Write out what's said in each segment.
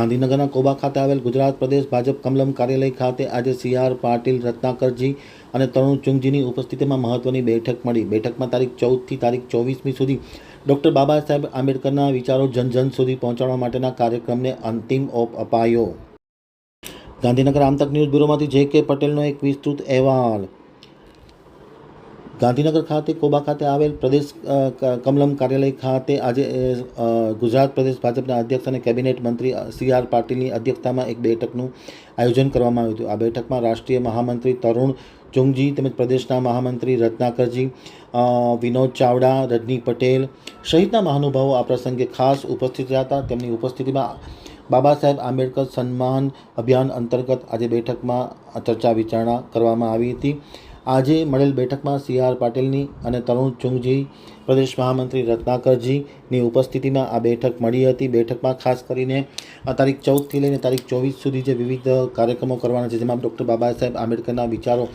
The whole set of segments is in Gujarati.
ગાંધીનગરના કોબા ખાતે આવેલ ગુજરાત પ્રદેશ ભાજપ કમલમ કાર્યાલય ખાતે આજે સી આર પાટીલ, રત્નાકરજી અને તરુણ ચુંગજીની ઉપસ્થિતિમાં મહત્વની બેઠક મળી. બેઠકમાં તારીખ ચૌદથી તારીખ ચોવીસમી સુધી ડૉક્ટર બાબા સાહેબ આંબેડકરના વિચારો જન જન સુધી પહોંચાડવા માટેના કાર્યક્રમને અંતિમ ઓપ અપાયો. ગાંધીનગર આમતક ન્યૂઝ બ્યુરોમાંથી જે કે પટેલનો એક વિસ્તૃત અહેવાલ ગાંધીનગર ખાતે, કોબા ખાતે આવેલ પ્રદેશ કમલમ કાર્યાલય ખાતે આજે ગુજરાત પ્રદેશ ભાજપના અધ્યક્ષ અને કેબિનેટ મંત્રી સી આર પાટીલની અધ્યક્ષતામાં એક બેઠકનું આયોજન કરવામાં આવ્યું હતું. આ બેઠકમાં રાષ્ટ્રીય મહામંત્રી તરુણ ચુંગજી તેમજ પ્રદેશના મહામંત્રી રત્નાકરજી વિનોદ ચાવડા રજની પટેલ સહિતના મહાનુભાવો આ પ્રસંગે ખાસ ઉપસ્થિત રહ્યા હતા. તેમની ઉપસ્થિતિમાં બાબા સાહેબ આંબેડકર સન્માન અભિયાન અંતર્ગત આજે બેઠકમાં ચર્ચા વિચારણા કરવામાં આવી હતી. આજે મળેલ બેઠકમાં સી આર પાટીલની અને તરુણ ચુંગજી, પ્રદેશ મહામંત્રી રત્નાકરજીની ઉપસ્થિતિમાં આ બેઠક મળી હતી. બેઠકમાં ખાસ કરીને તારીખ ચૌદથી લઈને તારીખ ચોવીસ સુધી જે વિવિધ કાર્યક્રમો કરવાના છે, જેમાં ડૉક્ટર બાબા સાહેબ આંબેડકરના વિચારો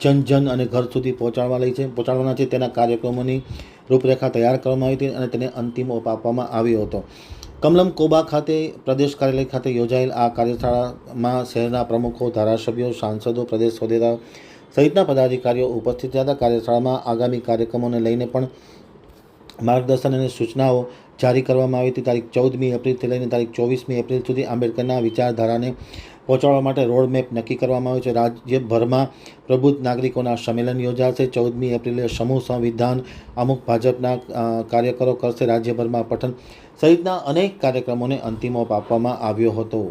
જન જન અને ઘર સુધી પહોંચાડવા લઈ છે. પહોંચાડવાના છે તેના કાર્યક્રમોની રૂપરેખા તૈયાર કરવામાં આવી હતી અને તેને અંતિમ ઓપ આપવામાં આવ્યો હતો. કમલમ કોબા ખાતે પ્રદેશ કાર્યાલય ખાતે યોજાયેલ આ કાર્યશાળામાં શહેરના પ્રમુખો, ધારાસભ્યો, સાંસદો, પ્રદેશ હોદ્દેદારો સહિતના પદાધિકારીઓ ઉપસ્થિત રહ્યા હતા. કાર્યશાળામાં આગામી કાર્યક્રમોને લઈને પણ માર્ગદર્શન અને સૂચનાઓ જારી કરવામાં આવી હતી. તારીખ ચૌદમી એપ્રિલથી લઈને તારીખ ચોવીસમી એપ્રિલ સુધી આંબેડકરના વિચારધારાને પહોંચાડવા માટે રોડ મેપ નક્કી કરવામાં આવ્યો છે. રાજ્યભરમાં પ્રબુદ્ધ નાગરિકોના સંમેલન યોજાશે. ચૌદમી એપ્રિલે સમૂહ સંવિધાન અમુક ભાજપના કાર્યકરો કરશે. રાજ્યભરમાં પઠન સહિતના અનેક કાર્યક્રમોને અંતિમ ઓપ આપવામાં આવ્યો હતો.